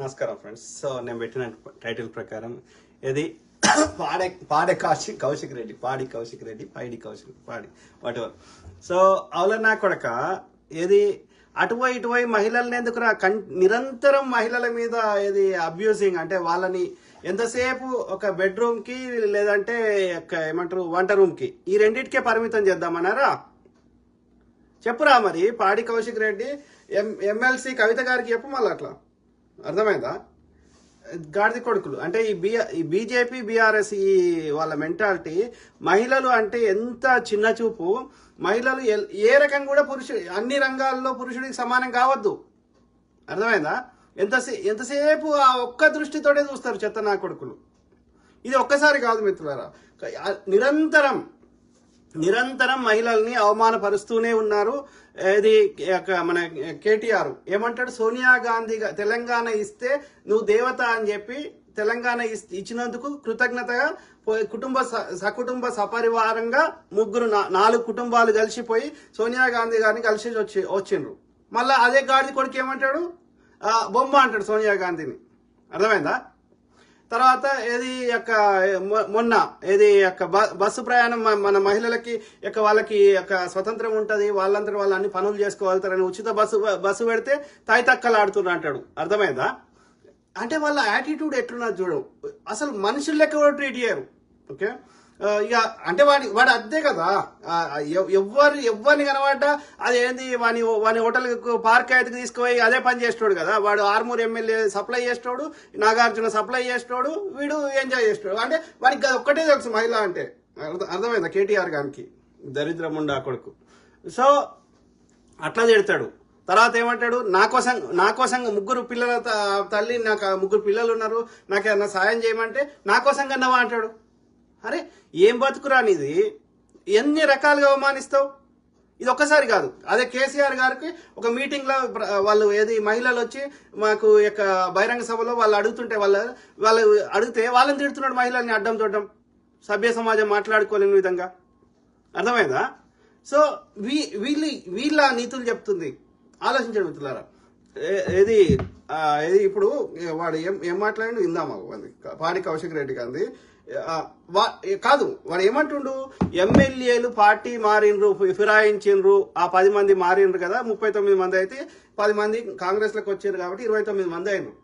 నమస్కారం friends. So నేను పెట్టిన టైటిల్ ప్రకారం ఇది పాడే పాడే కౌశిక్ కౌశిక్ రెడ్డి పాడి కౌశిక్ రెడ్డి పైడి కౌశిక్ పాడి వాట్ ఎవర్ సో అవులన్నా నా కొడక ఏది? అటువై ఇటువై మహిళల్ని ఎందుకు రా కన్ నిరంతరం మహిళల మీద ఏది అబ్యూసింగ్ అంటే వాళ్ళని ఎంతసేపు ఒక బెడ్రూమ్కి లేదంటే ఒక ఏమంటారు వంట రూమ్కి ఈ రెండింటికే పరిమితం చేద్దామన్నారా? చెప్పురా మరి పాడి కౌశిక్ రెడ్డి ఎం ఎమ్మెల్సీ కవిత గారికి చెప్పు మళ్ళీ అట్లా. అర్థమైందా? గాడిద కొడుకులు. అంటే ఈ బి ఈ బీజేపీ బీఆర్ఎస్ ఈ వాళ్ళ మెంటాలిటీ మహిళలు అంటే ఎంత చిన్న చూపు. మహిళలు ఏ రకం కూడా పురుషుడు అన్ని రంగాల్లో పురుషుడికి సమానం కావద్దు. అర్థమైందా? ఎంతసే ఎంతసేపు ఆ ఒక్క దృష్టితోటే చూస్తారు చెత్త నా కొడుకులు. ఇది ఒక్కసారి కాదు మిత్రులారా. నిరంతరం నిరంతరం మహిళల్ని అవమానపరుస్తూనే ఉన్నారు. ఇది ఒక మన కేటీఆర్. ఏమంటాడు? సోనియా గాంధీ తెలంగాణ ఇస్తే నువ్వు దేవత అని చెప్పి తెలంగాణ ఇచ్చినందుకు కృతజ్ఞతగా పోయి కుటుంబ స- సకుటుంబ సపరివారంగా ముగ్గురు నాలుగు కుటుంబాలు కలిసిపోయి సోనియా గాంధీ గారిని కలిసి వచ్చి వచ్చిండ్రు. మళ్ళీ అదే గాడిద కొడుకు ఏమంటాడు? బొమ్మ అంటాడు సోనియా గాంధీని. అర్థమైందా? తర్వాత ఏది యొక్క మొ- మొన్న ఏది యొక్క బస్సు ప్రయాణం మన మహిళలకి యొక్క వాళ్ళకి యొక్క స్వతంత్రం ఉంటుంది వాళ్ళంతా వాళ్ళు అన్ని పనులు చేసుకోగలుగుతారని ఉచిత బస్సు బస్సు పెడితే తాయి తక్కలు ఆడుతున్నా అంటాడు. అర్థమైందా? అంటే వాళ్ళ యాటిట్యూడ్ ఎట్లున్నది చూడు. అసలు మనుషులు లెక్క కూడా ట్రీట్ చేయరు. ఓకే? ఇక అంటే వాడి వాడు అద్దే కదా. ఎవరు ఎవరిని ఎవ్వరిని కనబడ్డా అది ఏంది వాని వాని హోటల్ పార్క్ అయితే తీసుకుపోయి అదే పని చేస్తాడు కదా. వాడు ఆర్మూర్ ఎమ్మెల్యే సప్లై చేస్తాడు నాగార్జున సప్లై చేస్తాడు వీడు ఎంజాయ్ చేస్తాడు అంటే వాడికి అది ఒక్కటే తెలుసు మహిళ అంటే. అర్థమైందా కేటీఆర్ గారికి? దరిద్రముండా కొడుకు. సో అట్లా తిడతాడు తర్వాత ఏమంటాడు? నా కోసం నా కోసం ముగ్గురు పిల్లల తల్లి నాకు ముగ్గురు పిల్లలు ఉన్నారు నాకు ఏమన్నా సాయం చేయమంటే నా కోసం కన్నావా అంటాడు. అరే ఏం బతుకురా నీది? ఎన్ని రకాలుగా అవమానిస్తావు? ఇది ఒక్కసారి కాదు. అదే కేసీఆర్ గారికి ఒక మీటింగ్లో వాళ్ళు ఏది మహిళలు వచ్చి మాకు యొక్క బహిరంగ సభలో వాళ్ళు అడుగుతుంటే వాళ్ళ వాళ్ళు అడిగితే వాళ్ళని తిడుతున్నాడు మహిళల్ని అడ్డం చూడడం సభ్య సమాజం మాట్లాడుకోలేని విధంగా. అర్థమైందా? సో వీ వీళ్ళు వీళ్ళ నీతులు చెప్తుంది. ఆలోచించండి మిత్రులారా. ఏ- ఏది ఏది ఇప్పుడు వాడు ఏం ఏం మాట్లాడి ఇందామా పాడి కౌశిక్ రెడ్డి గాంధీ కాదు వాడు ఏమంటుండు? ఎమ్మెల్యేలు పార్టీ మారిండ్రు ఫిరాయించిండ్రు ఆ పది మంది మారిండ్రు కదా ముప్పై తొమ్మిది మంది అయితే పది మంది కాంగ్రెస్లోకి వచ్చారు కాబట్టి ఇరవై తొమ్మిది మంది అయినరు.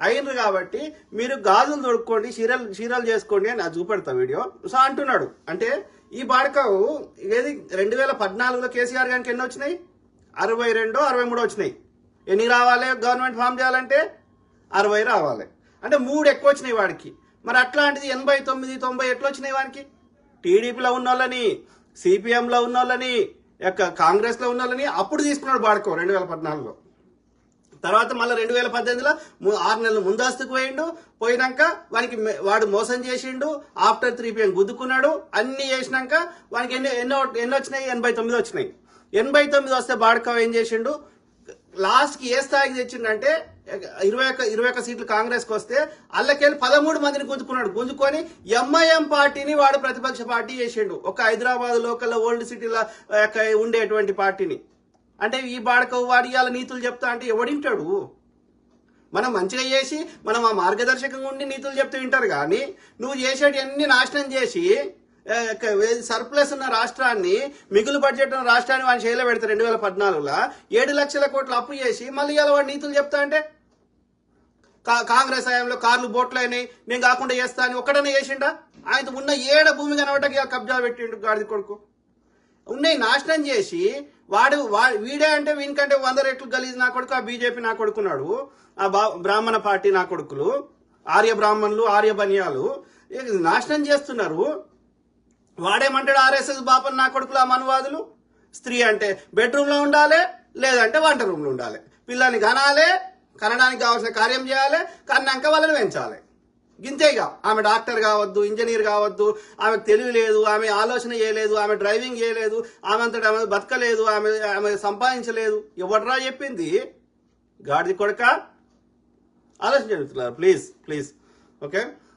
అయినరు కాబట్టి మీరు గాజులు దొడుక్కోండి చీరలు చీరలు చేసుకోండి అని అది చూపెడతా వీడియో. సో అంటున్నాడు. అంటే ఈ బాడకవు ఏది? రెండు వేల పద్నాలుగులో కేసీఆర్ గారికి ఎన్ని వచ్చినాయి? అరవై రెండు అరవై మూడు వచ్చినాయి. ఎన్ని రావాలి? గవర్నమెంట్ ఫామ్ చేయాలంటే అరవై రావాలి. అంటే మూడు ఎక్కువ వచ్చినాయి వాడికి. మరి అట్లాంటిది ఎనభై తొమ్మిది తొంభై ఎట్లా వచ్చినాయి వానికి? టీడీపీలో ఉన్న వాళ్ళని సిపిఎంలో ఉన్న వాళ్ళని యొక్క కాంగ్రెస్లో ఉన్న వాళ్ళని అప్పుడు తీసుకున్నాడు బాడుకో రెండు వేల పద్నాలుగులో. తర్వాత మళ్ళీ రెండు వేల పద్దెనిమిదిలో ము- ఆరు నెలలు ముందస్తుకు పోయిండు. పోయినాక వానికి వాడు మోసం చేసిండు. ఆఫ్టర్ త్రీ పిఎం గుద్దుకున్నాడు. అన్ని చేసినాక వానికి ఎన్ని ఎన్నో ఎన్ని వచ్చినాయి? ఎనభై తొమ్మిది వచ్చినాయి. ఎనభై తొమ్మిది వస్తే బాడకావ్ ఏం చేసిండు? లాస్ట్కి ఏ స్థాయికి తెచ్చిండంటే ఇరవై ఒక్క ఇరవై ఒక్క సీట్లు కాంగ్రెస్కి వస్తే అల్లకెళ్ళి పదమూడు మందిని గుంజుకున్నాడు. గుంజుకొని ఎంఐఎం పార్టీని వాడు ప్రతిపక్ష పార్టీ చేసిండు. ఒక హైదరాబాద్ లోకల్ ఓల్డ్ సిటీలో ఉండేటువంటి పార్టీని. అంటే ఈ బాడక వాడి ఇవాళ నీతులు చెప్తా అంటే ఎవడింటాడు మనం మంచిగా చేసి మనం ఆ మార్గదర్శకంగా ఉండి నీతులు చెప్తూ వింటారు కానీ నువ్వు చేసేటి అన్ని నాశనం చేసి సర్ప్లస్ ఉన్న రాష్ట్రాన్ని మిగులు బడ్జెట్ ఉన్న రాష్ట్రాన్ని వాడిని చేయలే పెడతారు రెండు వేల పద్నాలుగులో ఏడు లక్షల కోట్లు అప్పు చేసి మళ్ళీ ఇలా వాడు నీతులు చెప్తా అంటే? కా- కాంగ్రెస్ హయాంలో కార్లు బోట్లు అయినాయి నేను కాకుండా చేస్తా అని ఒక్కడనే చేసిండా? ఆయన ఉన్న ఏడ భూమి కనబట్టకి కబ్జా పెట్టిండు గాడిది కొడుకు? ఉన్నాయి నాశనం చేసి వాడు వీడే అంటే వీనికంటే వంద రెట్లు గలీజ్ నా కొడుకు ఆ బీజేపీ నా కొడుకున్నాడు ఆ బా- బ్రాహ్మణ పార్టీ నా కొడుకులు ఆర్య బ్రాహ్మణులు ఆర్య బనియాలు నాశనం చేస్తున్నారు. వాడేమంటాడు ఆర్ఎస్ఎస్ బాపన్ నా కొడుకులు మనువాదులు? స్త్రీ అంటే బెడ్రూమ్లో ఉండాలి లేదంటే వంట రూమ్లో ఉండాలి. పిల్లని కనాలి కనడానికి కావాల్సిన కార్యం చేయాలి కన్నాక వాళ్ళని పెంచాలి. గింతేగా. ఆమె డాక్టర్ కావద్దు ఇంజనీర్ కావద్దు ఆమె తెలివి లేదు ఆమె ఆలోచన చేయలేదు ఆమె డ్రైవింగ్ చేయలేదు ఆమె అంతటా ఆమె బతకలేదు ఆమె ఆమె సంపాదించలేదు. ఎవడరా చెప్పింది? గాడిది కొడక? ఆలోచించండి ప్లీజ్ ప్లీజ్. ఓకే?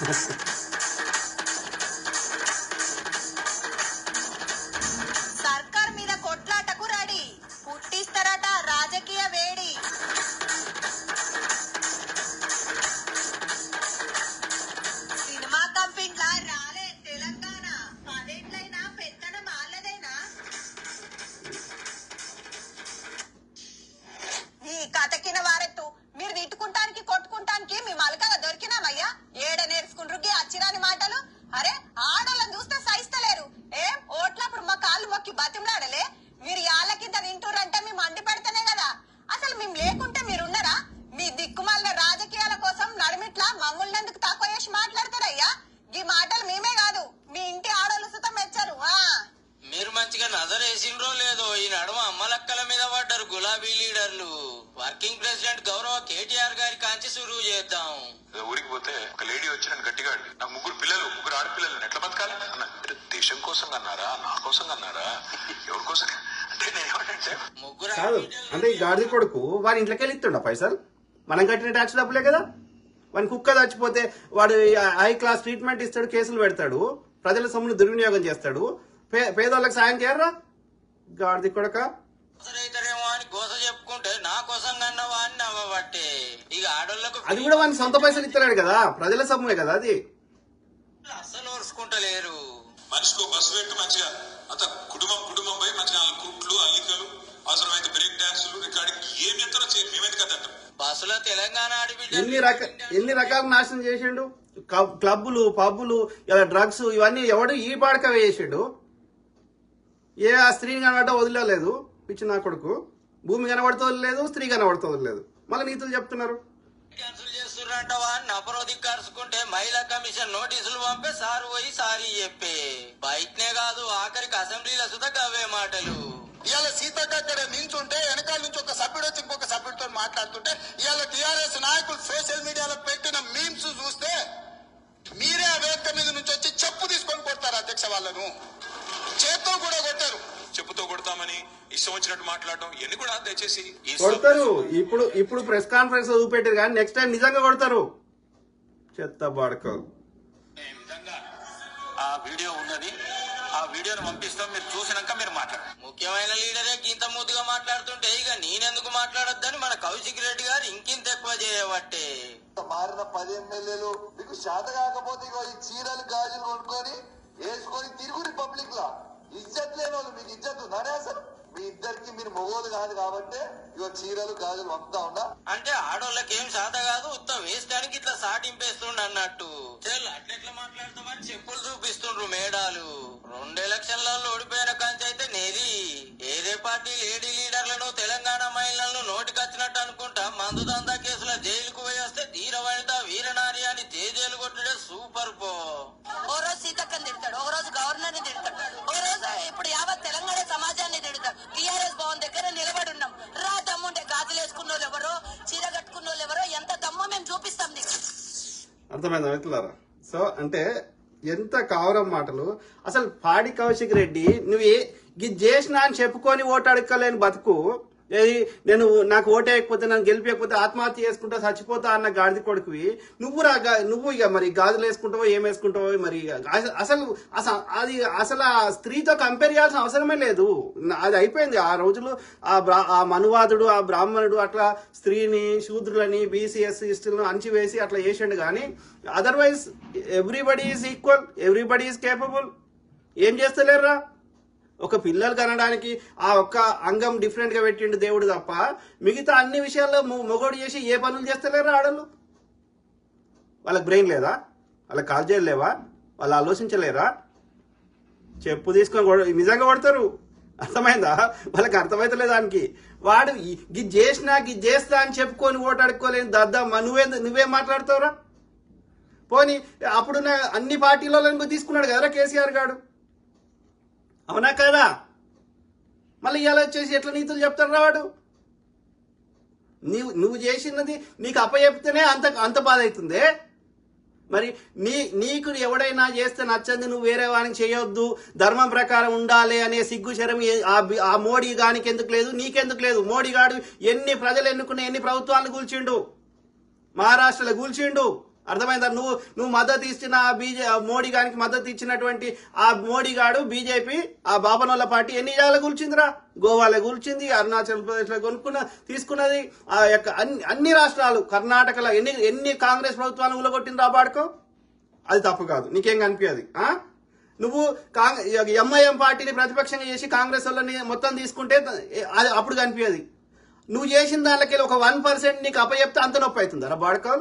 Yes. మాటలు? అరే ఆ చూస్తే సహిస్తలేరు ఏం ఓట్లప్పుడు మా కాళ్ళు మొక్కి బతిమలాడలే మీరు యాళ్ళ కింద తింటురంటే మేము అండి పెడితేనే కదా అసలు మేము లేకుంటే మీరున్నారా మీ దిక్కుమాలిన రాజకీయాల కోసం నడిమిట్లా మమ్మల్ని ఎందుకు తక్కువ చేసి మాట్లాడతారయ్యా ఈ మాటలు మేమే కాదు మీ ఇంటి ఆడోళ్ళు సుతం మెచ్చరు ఆ మీరు మంచిగా నజరేసిండ్రో లేదో ఈ నడుమ అమ్మలక్కల మీద పడ్డారు గులాబీ లీడర్లు వర్కింగ్ ప్రెసిడెంట్ గౌరవ కేటీఆర్ గారి కాంచి సురువు చేద్దాం ఏదో ఊరికి పోతే ఒక లేడీ వచ్చి నన్ను గట్టిగా అడిగి నాకు ముగ్గురు పిల్లలు ముగ్గురు ఆడపిల్లలు నేను ఎట్లా బతకాలి అన్న "మీరు దేశం కోసం అన్నారా నా కోసం అన్నారా కోసం అంటే నేను ఏమంటే ముగ్గురు కాదు అంటే ఈ గాడిద కొడుకు వాడి ఇంట్లోకి వెళ్ళి ఇస్తుండ పైసలు? మనం కట్టిన ట్యాక్స్ డబ్బులే కదా. వాని కుక్క చచ్చిపోతే వాడు హై క్లాస్ ట్రీట్మెంట్ ఇస్తాడు కేసులు పెడతాడు ప్రజల సొమ్మును దుర్వినియోగం చేస్తాడు. పే పేదోళ్ళకి సాయం చేయరా? గాడిద కొడక? అది కూడా వాని సొంత పైసలు ఇస్తున్నాడు కదా. ప్రజల సొమ్మే కదా అది. అస్సలు ఓర్చుకుంటలేరు. మనిషికి బస్సు పెట్టు మంచిగా అంత కుటుంబం కుటుంబం పోయి మంచిగా నాలుగు కుట్లు అల్లికలు అవసరమైతే బ్రేక్ డాన్సులు రికార్డింగ్ ఏం చేస్తారో చేయండి మేమెందుకు కదా అంటాం. బస్సులో తెలంగాణ ఎన్ని రక ఎన్ని రకాల నాశనం చేసిండు? క్లబ్- క్లబ్బులు పబ్బులు ఇలా డ్రగ్స్ ఇవన్నీ ఎవడు ఈ పాడక వేసిండు? ఏ ఆ స్త్రీని కనబడ్డా వదిలేదు పిచ్చి నా కొడుకు? భూమి కనబడుతూ లేదు స్త్రీ కనబడుతూ లేదు. మళ్ళీ నీతులు చెప్తున్నారు. క్యాన్సిల్ చేస్తుర్రంటవా అని కరుచుకుంటే మహిళా కమిషన్ నోటీసులు పంపే సారు పోయి సారీ చెప్పే. బయటనే కాదు ఆఖరికి అసెంబ్లీలో సుధా అవే మాటలు. ఇవాళ సీతక్క అక్కడ నించుంటే వెనకాల నుంచి ఒక సభ్యుడు వచ్చి ఇంకొక సభ్యుడితో మాట్లాడుతుంటే ఇవాళ టిఆర్ఎస్ నాయకులు సోషల్ మీడియాలో పెట్టిన మీమ్స్ చూస్తే మీరే ఆ వేదిక మీద నుంచి వచ్చి చెప్పు తీసుకొని కొడతారు అధ్యక్ష వాళ్ళను. చేత్తో కూడా కొట్టారు. చెప్పుతో కొడతామని ఇష్టం వచ్చినట్టు మాట్లాడడం ఎన్ని కూడా దయచేసి కొడతారు. ఇప్పుడు ఇప్పుడు ప్రెస్ కాన్ఫరెన్స్ చూపెట్టారు కానీ నెక్స్ట్ టైం నిజంగా కొడతారు. చెత్త బాడకలు నిజంగా ఆ వీడియో ఉన్నది ఆ వీడియోను పంపిస్తాం. మీరు చూసినాక మీరు మాట్లాడండి. ముఖ్యమైన లీడరే ఇంత ముద్దుగా మాట్లాడుతుంటే ఇక నేనెందుకు మాట్లాడొద్దని మన కౌశిక్ రెడ్డి గారు ఇంకింత ఎక్కువ చేయబట్టే. మారిన పది ఎమ్మెల్యేలు మీకు శాత కాకపోతే ఇగో ఈ చీరలు గాజులు కొనుక్కొని వేసుకొని తిరుగురి పబ్లిక్ లా ఇజ్జత్ లేని వాళ్ళు మీకు ఇజ్జత్ ఉందానే అసలు మీ ఇద్దరికి మీరు కాదు కాబట్టి ఇగో చీరలు గాజులు పంపుతా ఉన్నా అంటే ఆడోళ్ళకి ఏం శాత కాదు ఉత్త వేయడానికి ఇట్లా సాటింపేస్తుండ అన్నట్టు. చెల్ అట్లెట్లా మాట్లాడతామని చెప్పులు చూపిస్తుండ్రు మేడాలు. రెండు ఎలక్షన్లలో ఓడిపోయిన కంచి అయితే నేది. ఏదే పార్టీ లేడీ లీడర్లను తెలంగాణ మహిళలను నోటికొచ్చినట్టు అనుకుంటా మందు దందా కేసుల జైలుకు పోయి వస్తే తీర వనిత వీరనారి అని తేజేలు కొట్టుడే సూపర్ పో. ఓ రోజు సీతక్కని తిడతాడు ఓ రోజు గవర్నర్ని తిడతాడు. ఓ రోజు ఇప్పుడు యావత్ తెలంగాణ సమాజాన్ని టిఆర్ఎస్ భవన్ దగ్గర నిలబడి ఉన్నాం రా దమ్ముంటే గాజులు వేసుకున్న వాళ్ళు ఎవరో చీర కట్టుకున్న వాళ్ళు ఎవరో ఎంత దమ్మో మేము చూపిస్తాం నీకు. అర్థమైందా మిత్రులారా? సో అంటే ఎంత కావరం మాటలు. అసలు పాడి కౌశిక్ రెడ్డి నువ్వు ఇది చేసినా అని చెప్పుకొని ఓటు అడగలేని బతుకు ఏది? నేను నాకు ఓటేయకపోతే నన్ను గెలిపేయకపోతే ఆత్మహత్య చేసుకుంటా చచ్చిపోతా అన్న గాడిది కొడుకువి. నువ్వు రా నువ్వు ఇక మరి గాజులు వేసుకుంటావో ఏం వేసుకుంటావో మరి ఇక. అసలు అది అసలు ఆ స్త్రీతో కంపేర్ చేయాల్సిన అవసరమే లేదు. అది అయిపోయింది. ఆ రోజులు ఆ బ్రా ఆ మనువాదుడు ఆ బ్రాహ్మణుడు అట్లా స్త్రీని శూద్రులని బీసీఎస్ ఇస్టులను అణచివేసి అట్లా చేసిండు కానీ otherwise everybody is equal everybody is capable ఏం చేస్తలేరురా? ఒక పిల్లలు కనడానికి ఆ ఒక్క అంగం డిఫరెంట్గా పెట్టిండు దేవుడు తప్ప మిగతా అన్ని విషయాల్లో మొగోడు చేసి ఏ పనులు చేస్తలేరు ఆడలు వాళ్ళకి బ్రెయిన్ లేదా? వాళ్ళకి కాల్ చేయలేవా వాళ్ళు ఆలోచించలేరా? చెప్పు తీసుకొని నిజంగా కొడతారు. అర్థమైందా? వాళ్ళకి అర్థమైతలే దానికి. వాడు ఈ- గిది చేసినా గిది చేస్తా అని చెప్పుకొని ఓటాడుకోలేని దద్దమ్మ నువ్వే నువ్వేం మాట్లాడతావురా? పోనీ అప్పుడున్న అన్ని పార్టీలలో తీసుకున్నాడు కదరా కేసీఆర్ గాడు? అవునా కదా? మళ్ళీ ఇలా వచ్చేసి ఎట్లా నీతులు చెప్తాడు వాడు? నీవు నువ్వు చేసినది నీకు అప్పచెప్తేనే అంత అంత బాధ అవుతుంది మరి నీ నీకు ఎవడైనా చేస్తే నచ్చంది నువ్వు వేరే వాడిని చేయొద్దు ధర్మం ప్రకారం ఉండాలి అనే సిగ్గు శరం ఆ ఆ మోడీ గానికి ఎందుకు లేదు? నీకెందుకు లేదు? మోడీ గాడు ఎన్ని ప్రజలు ఎన్నుకున్న ఎన్ని ప్రభుత్వాలను కూల్చిండు? మహారాష్ట్రలో కూల్చిండు? అర్థమైందా? నువ్వు నువ్వు మద్దతు ఇచ్చిన ఆ బీజే మోడీ గారికి మద్దతు ఇచ్చినటువంటి ఆ మోడీ గాడు బీజేపీ ఆ బాపనోళ్ళ పార్టీ ఎన్ని జాగాలో కూల్చిందిరా గోవాలో కూల్చింది అరుణాచల్ ప్రదేశ్లో కొనుక్కున్న తీసుకున్నది ఆ యొక్క అన్ని అన్ని రాష్ట్రాలు కర్ణాటకలో ఎన్ని ఎన్ని కాంగ్రెస్ ప్రభుత్వాలు ఉలగొట్టింది రాబాడుకో అది తప్పు కాదు నీకేం కనిపించదు నువ్వు కాంగ్రెస్ ఎంఐఎం పార్టీని ప్రతిపక్షంగా చేసి కాంగ్రెస్ వాళ్ళని మొత్తం తీసుకుంటే అది అప్పుడు కనిపించదు నువ్వు చేసిన దానికెళ్ళి ఒక వన్ పర్సెంట్ నీకు అప్పచెప్తే అంత నొప్పి అవుతుంది రా బాడకం?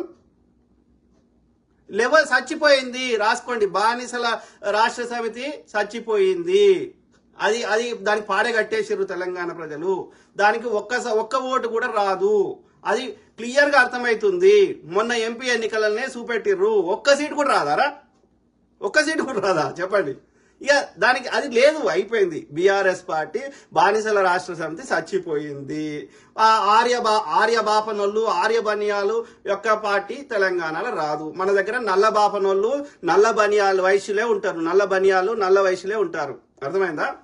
లెవెల్ చచ్చిపోయింది. రాసుకోండి. బానిసల రాష్ట్ర సమితి చచ్చిపోయింది. అది అది దానికి పాడే కట్టేసారు తెలంగాణ ప్రజలు. దానికి ఒక్క ఒక్క ఓటు కూడా రాదు. అది క్లియర్గా అర్థమవుతుంది మొన్న ఎంపీ ఎన్నికలనే చూపెట్టిర్రు. ఒక్క సీటు కూడా రాదారా? ఒక్క సీటు కూడా రాదా? చెప్పండి. ఇక దానికి అది లేదు అయిపోయింది. బీఆర్ఎస్ పార్టీ బానిసల రాష్ట్ర సమితి చచ్చిపోయింది. ఆర్యబా ఆర్యబాపనోళ్ళు ఆర్యబనియాలు ఆర్య బనియాలు యొక్క పార్టీ తెలంగాణలో రాదు. మన దగ్గర నల్ల బాపనోళ్ళు నల్ల బనియాలు వయసులే ఉంటారు. నల్ల బనియాలు నల్ల వయసులే ఉంటారు. అర్థమైందా?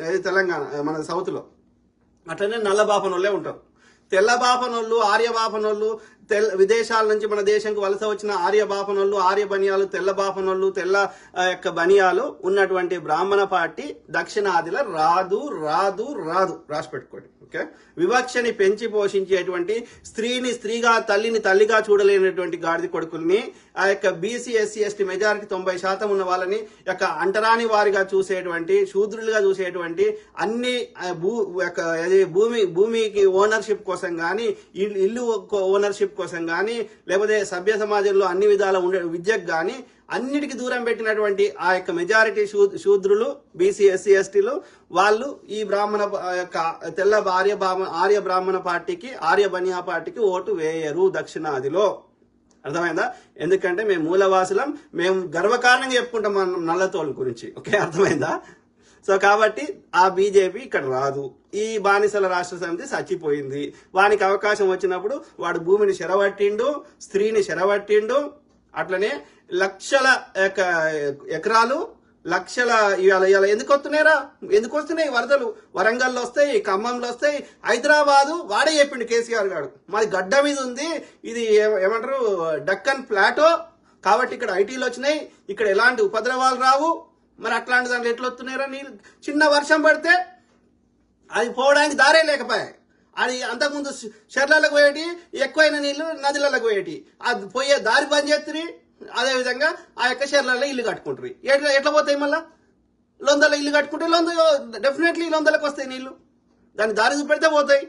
తెలంగాణ మన సౌత్లో. అట్లనే నల్ల బాపనోళ్ళే ఉంటారు. తెల్ల బాపనోళ్ళు ఆర్య బాపనోళ్ళు తెల్ల విదేశాల నుంచి మన దేశంకి వలస వచ్చిన ఆర్య బాపనోళ్ళు ఆర్య బనియాలు తెల్ల బాపనోళ్ళు తెల్ల ఆ, యొక్క బనియాలు ఉన్నటువంటి బ్రాహ్మణ పార్టీ దక్షిణాదిలో రాదు రాదు రాదు. రాసి పెట్టుకోండి. ఓకే? వివక్షని పెంచి పోషించేటువంటి స్త్రీని స్త్రీగా తల్లిని తల్లిగా చూడలేనటువంటి గాడిద కొడుకుల్ని ఆ యొక్క బీసీ ఎస్సీ ఎస్టీ మెజారిటీ తొంభై శాతం ఉన్న వాళ్ళని యొక్క అంటరాని వారిగా చూసేటువంటి శూద్రులుగా చూసేటువంటి అన్ని భూ యొక్క భూమి భూమికి ఓనర్షిప్ కోసం కానీ ఇల్లు ఓనర్షిప్ కోసం కానీ లేకపోతే సభ్య సమాజంలో అన్ని విధాల ఉండే విద్యకు కానీ అన్నిటికీ దూరం పెట్టినటువంటి ఆ యొక్క మెజారిటీ శూద్రులు బీసీ ఎస్సీ ఎస్టీలు వాళ్ళు ఈ బ్రాహ్మణ యొక్క తెల్ల ఆర్య ఆర్య బ్రాహ్మణ పార్టీకి ఆర్య బనియా పార్టీకి ఓటు వేయరు దక్షిణాదిలో. అర్థమైందా? ఎందుకంటే మేము మూలవాసులం మేము గర్వకారణంగా చెప్పుకుంటాం మనం నల్లతోళ్ళ గురించి. ఓకే అర్థమైందా? సో కాబట్టి ఆ బీజేపీ ఇక్కడ రాదు. ఈ బానిసల రాష్ట్ర సమితి చచ్చిపోయింది. వానికి అవకాశం వచ్చినప్పుడు వాడు భూమిని చెరవట్టిండు స్త్రీని చెరవట్టిండు అట్లనే లక్షల ఎకరాలు లక్షల ఇవాళ ఇవాళ ఎందుకు వస్తున్నాయిరా? ఎందుకు వస్తున్నాయి వరదలు? వరంగల్లో వస్తాయి ఖమ్మంలో వస్తాయి. హైదరాబాదు వాడే చెప్పిండు కేసీఆర్ గారు. మాది గడ్డ మీద ఉంది. ఇది ఏమంటారు? డక్కన్ ప్లాటో. కాబట్టి ఇక్కడ ఐటీలు వచ్చినాయి. ఇక్కడ ఎలాంటి ఉపద్రవాలు రావు. మరి అట్లాంటి దాంట్లో ఎట్లా వస్తున్నాయిరా నీళ్ళు? చిన్న వర్షం పడితే అది పోవడానికి దారే లేకపోయాయి. అది అంతకుముందు చెర్లలకు పోయేటి ఎక్కువైన నీళ్ళు నదులకు పోయేటి. అది పోయే దారి బంద్ చేస్తుంది అదే విధంగా ఆ యొక్క చెర్లలో ఇల్లు కట్టుకుంటారు. ఎట్లా ఎట్లా పోతాయి మళ్ళా? లొందల ఇల్లు కట్టుకుంటే లొంద డెఫినెట్లీ లొందలకు వస్తాయి నీళ్ళు. దాన్ని దారి చూపెడితే పోతాయి.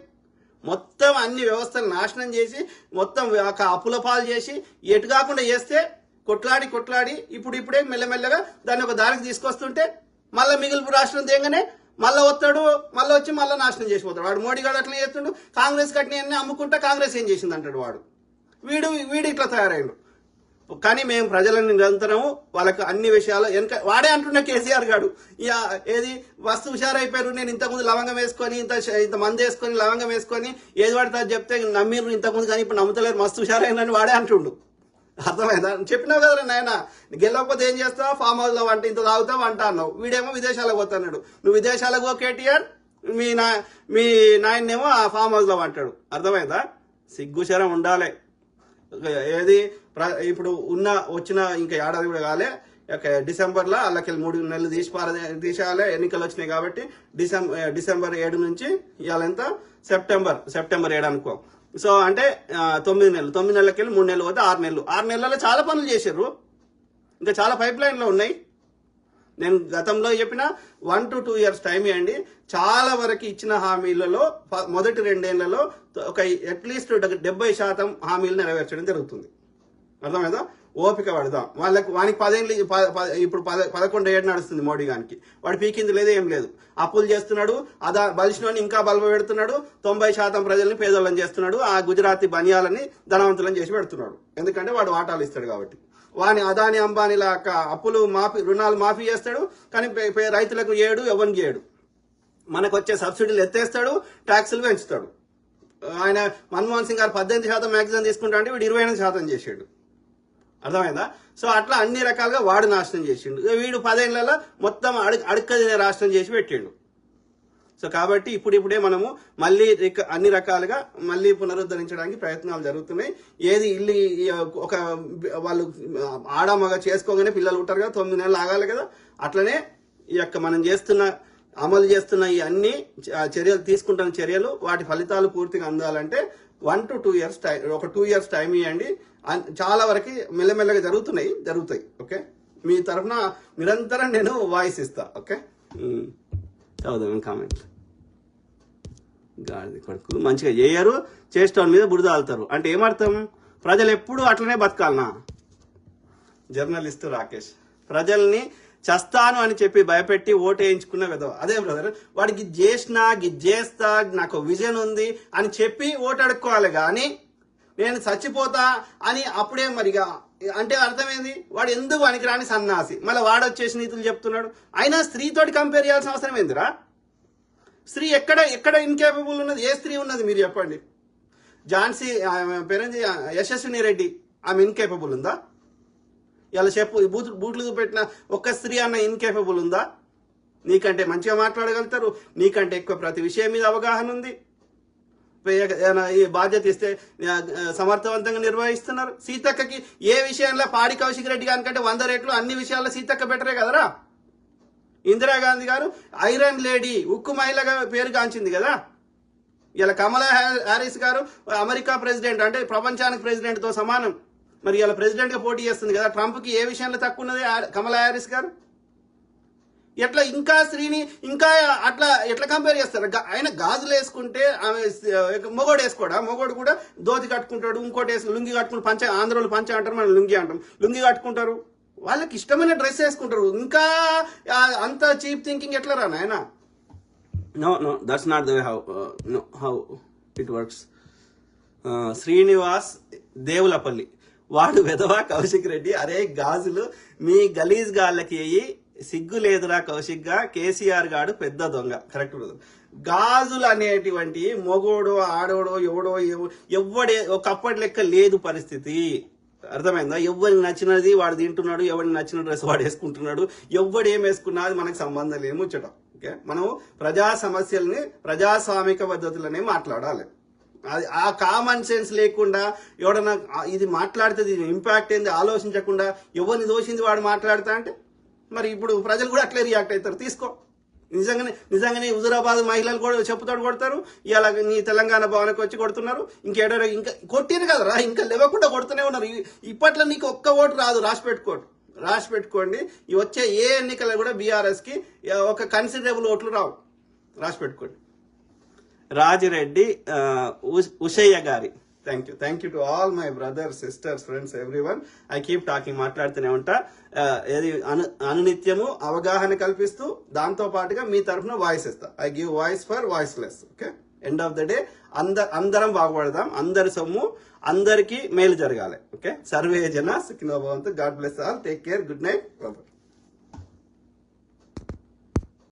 మొత్తం అన్ని వ్యవస్థలు నాశనం చేసి మొత్తం ఒక అప్పుల పాలు చేసి ఎటు కాకుండా చేస్తే కొట్లాడి కొట్లాడి ఇప్పుడు ఇప్పుడే మెల్లమెల్లగా దాన్ని ఒక దారికి తీసుకొస్తుంటే మళ్ళీ మిగులుపు రాష్ట్రం తేగానే మళ్ళీ వస్తాడు మళ్ళీ వచ్చి మళ్ళీ నాశనం చేసిపోతాడు. వాడు మోడీ గారు అట్లా చేస్తుండు కాంగ్రెస్ కట్టినవన్నీ అమ్ముకుంటా కాంగ్రెస్ ఏం చేసింది అంటాడు వాడు. వీడు వీడు ఇట్లా తయారైండు. కానీ మేము ప్రజలను నిరంతరము వాళ్ళకు అన్ని విషయాలు వెనక వాడే అంటున్న కేసీఆర్ గాడు. ఇక ఏది వస్తు హుషారైపోయారు నేను ఇంతకుముందు లవంగం వేసుకొని ఇంత ఇంత మంది వేసుకొని లవంగం వేసుకొని ఏది పడితే చెప్తే నమ్మిర్రు ఇంతకుముందు కానీ ఇప్పుడు నమ్ముతలేరు మస్తు హుషారైందని వాడే అంటుండు. అర్థమైందా? చెప్పినావు కదరా నాయన గెలవకపోతే ఏం చేస్తావు? ఫామ్ హౌస్లో వంట ఇంత తాగుతావు అంట అన్నావు. వీడేమో విదేశాలకు పోతున్నాడు. నువ్వు విదేశాలకు పో కేటీఆర్. మీ నా మీ నాయన్నేమో ఆ ఫామ్ హౌస్లో అంటాడు అర్థమైందా సిగ్గుశరం ఉండాలి. ఏది? ప్ర- ఇప్పుడు ఉన్న వచ్చిన ఇంకా ఏడాది కూడా కాలే. డిసెంబర్లో వాళ్ళకి మూడు నెలలు తీసి పార తీసేయాలి. ఎన్నికలు వచ్చినాయి కాబట్టి డిసెంబర్ డిసెంబర్ ఏడు నుంచి ఇవాళ ఎంత? సెప్టెంబర్ సెప్టెంబర్ ఏడు అనుకో. సో అంటే తొమ్మిది నెలలు. తొమ్మిది నెలలకి వెళ్ళి మూడు నెలలు పోతే ఆరు నెలలు. ఆరు నెలల్లో చాలా పనులు చేశారు. ఇంకా చాలా పైప్ లైన్లో ఉన్నాయి. నేను గతంలో చెప్పిన one to two years time ఇవ్వండి చాలా వరకు ఇచ్చిన హామీలలో మొదటి రెండేళ్ళలో ఒక అట్లీస్ట్ డెబ్బై శాతం హామీలు నెరవేర్చడం జరుగుతుంది. అర్థమైందా? ఓపిక పడదాం. వాళ్ళకి వానికి పదేళ్ళు ప- ఇప్పుడు పద పదకొండు ఏడు నడుస్తుంది మోడీ గానికి. వాడు పీకింది లేదు ఏం లేదు. అప్పులు చేస్తున్నాడు అదా బలిసినోని ఇంకా బలప పెడుతున్నాడు తొంభై శాతం ప్రజల్ని పేదోళ్ళని చేస్తున్నాడు ఆ గుజరాతీ బనియాలని ధనవంతులను చేసి పెడుతున్నాడు. ఎందుకంటే వాడు వాటాలు ఇస్తాడు కాబట్టి. వాని అదాని అంబానీ లాక అప్పులు మాఫీ రుణాలు మాఫీ చేస్తాడు కానీ పే- పే- రైతులకు ఏడు ఎవరికి ఏడు. మనకు వచ్చే సబ్సిడీలు ఎత్తేస్తాడు ట్యాక్సులు పెంచుతాడు. ఆయన మన్మోహన్ సింగ్ గారు పద్దెనిమిది శాతం మ్యాక్సిమం తీసుకుంటా అంటే వీడు ఇరవై ఎనిమిది శాతం చేసాడు. అర్థమైందా? సో అట్లా అన్ని రకాలుగా వాడు నాశనం చేసిండు. వీడు పదేళ్ళలో మొత్తం అడుగు అడుక్క రాష్ట్రం చేసి పెట్టిండు. సో కాబట్టి ఇప్పుడిప్పుడే మనము మళ్ళీ అన్ని రకాలుగా మళ్ళీ పునరుద్ధరించడానికి ప్రయత్నాలు జరుగుతున్నాయి. ఏది ఇల్లు ఒక వాళ్ళు ఆడ మగ చేసుకోగానే పిల్లలు ఉంటారు కదా తొమ్మిది నెలలు ఆగాలి కదా అట్లనే ఈ యొక్క మనం చేస్తున్న అమలు చేస్తున్న ఈ అన్ని చర్యలు తీసుకుంటున్న చర్యలు వాటి ఫలితాలు పూర్తిగా అందాలంటే one to two years time ఒక టూ ఇయర్స్ టైం ఇవ్వండి చాలా వరకు మెల్లమెల్లగా జరుగుతున్నాయి జరుగుతాయి ఓకే? మీ తరఫున నిరంతరం నేను వాయిస్ ఇస్తా ఓకే? చదువుదాం కామెంట్. గాడిది కొడుకు మంచిగా చేయరు చేస్టోన్ మీద బురద ఆలుతారు. అంటే ఏమర్థం? ప్రజలు ఎప్పుడు అట్లనే బతకాలనా? జర్నలిస్ట్ రాకేష్. ప్రజల్ని చస్తాను అని చెప్పి భయపెట్టి ఓటు వేయించుకున్న విధవ. అదే బ్రదర్ వాడికి చేసినా ఇది చేస్తా నాకు విజన్ ఉంది అని చెప్పి ఓటు అడుక్కోవాలి కానీ నేను చచ్చిపోతా అని అప్పుడే మరిగా అంటే అర్థమైంది? వాడు ఎందుకు పనికిరాని సన్నాసి? మళ్ళీ వాడు వచ్చేసి నీతులు చెప్తున్నాడు. అయినా స్త్రీతోటి కంపేర్ చేయాల్సిన అవసరం ఏందిరా? స్త్రీ ఎక్కడ ఎక్కడ ఇన్కేపబుల్ ఉన్నది? ఏ స్త్రీ ఉన్నది? మీరు చెప్పండి. ఝాన్సీ ఆమె యశస్విని రెడ్డి ఆమె ఇన్కేపబుల్ ఉందా? ఇలా చెప్పు ఈ బూత్ బూట్లు పెట్టిన ఒక్క స్త్రీ అన్న ఇన్కేపబుల్ ఉందా? నీకంటే మంచిగా మాట్లాడగలుగుతారు నీకంటే ఎక్కువ ప్రతి విషయం మీద అవగాహన ఉంది. ఏమైనా ఈ బాధ్యత ఇస్తే సమర్థవంతంగా నిర్వహిస్తున్నారు. సీతక్కకి ఏ విషయంలో పాడి కౌశిక్ రెడ్డి గారి కంటే వంద రెట్లు అన్ని విషయాల్లో సీతక్క బెటరే కదరా? ఇందిరాగాంధీ గారు ఐరన్ లేడీ ఉక్కు మహిళగా పేరుగాంచింది కదా? ఇలా కమలా హ్యా- హ్యారిస్ గారు అమెరికా ప్రెసిడెంట్ అంటే ప్రపంచానికి ప్రెసిడెంట్తో సమానం. మరి ఇలా ప్రెసిడెంట్గా పోటీ చేస్తుంది కదా ట్రంప్కి ఏ విషయంలో తక్కువ ఉన్నది కమలా హ్యారిస్ గారు? ఎట్లా ఇంకా స్త్రీని ఇంకా అట్లా ఎట్లా కంపేర్ చేస్తారు? ఆయన గాజులు వేసుకుంటే ఆమె మొగోడు వేసుకోడా? మొగోడు కూడా దోతి కట్టుకుంటాడు ఇంకోటి వేసి లుంగి కట్టుకుని పంచ ఆంధ్రోలు పంచ అంటారు మనం లుంగి అంటాం. లుంగి కట్టుకుంటారు. వాళ్ళకి ఇష్టమైన డ్రెస్ వేసుకుంటారు. ఇంకా అంత చీప్ థింకింగ్ ఎట్లా రా నాయన? No no that's not the way how no how it works Srinivas Devulapalli వాడు వెధవా కౌశిక్ రెడ్డి. అరే గాజులు మీ గలీజ్ గాళ్ళకి అయ్యి సిగ్గు లేదురా కౌశిక్గా కేసీఆర్ గాడు పెద్ద దొంగ. కరెక్ట్ గాజులు అనేటువంటి మొగోడో ఆడోడో ఎవడో ఎవడే ఒకప్పటి లెక్క లేదు పరిస్థితి. అర్థమైందా? ఎవరికి నచ్చినది వాడు తింటున్నాడు ఎవరికి నచ్చిన డ్రెస్ వాడు వేసుకుంటున్నాడు ఎవడు ఏం వేసుకున్నా అది మనకు సంబంధం లేదు ముచ్చటం. ఓకే? మనం ప్రజా సమస్యల్ని ప్రజాస్వామిక పద్ధతులనే మాట్లాడాలి. అది ఆ కామన్ సెన్స్ లేకుండా ఎవడన్నా ఇది మాట్లాడితే ఇది ఇంపాక్ట్ ఏంది ఆలోచించకుండా ఎవరిని దోషింది వాడు మాట్లాడతా అంటే? మరి ఇప్పుడు ప్రజలు కూడా అట్లే రియాక్ట్ అవుతారు తీసుకో. నిజంగానే నిజంగానే హుజురాబాద్ మహిళలు కూడా చెప్పుతాడు కొడతారు. ఇలా నీ తెలంగాణ భవనకు వచ్చి కొడుతున్నారు. ఇంకేడో ఇంకా కొట్టిరు కదరా. ఇంకా లేవకుండా కొడుతూనే ఉన్నారు. ఇప్పట్లో నీకు ఒక్క ఓటు రాదు. రాసి పెట్టుకోడు రాసి పెట్టుకోండి ఈ వచ్చే ఏ ఎన్నికలు కూడా బీఆర్ఎస్కి ఒక కన్సిడరబుల్ ఓట్లు రావు. రాసి పెట్టుకోండి రాజిరెడ్డి ఉష్- ఉషయ్య గారి. Thank you thank you to all my brothers sisters friends everyone I keep talking మాట్లాడుతూనే ఉంటా. ఏది అను అనునిత్యము అవగాహన కల్పిస్తూ దాంతో పాటుగా మీ తరఫున వాయిస్ ఇస్తా. I give voice for voiceless okay end of the day అంద అందరం బాగుపడదాం. అందరి సొమ్ము అందరికీ మేలు జరగాలి ఓకే సర్వే జన సుఖినో భవంతు. God bless all take care good night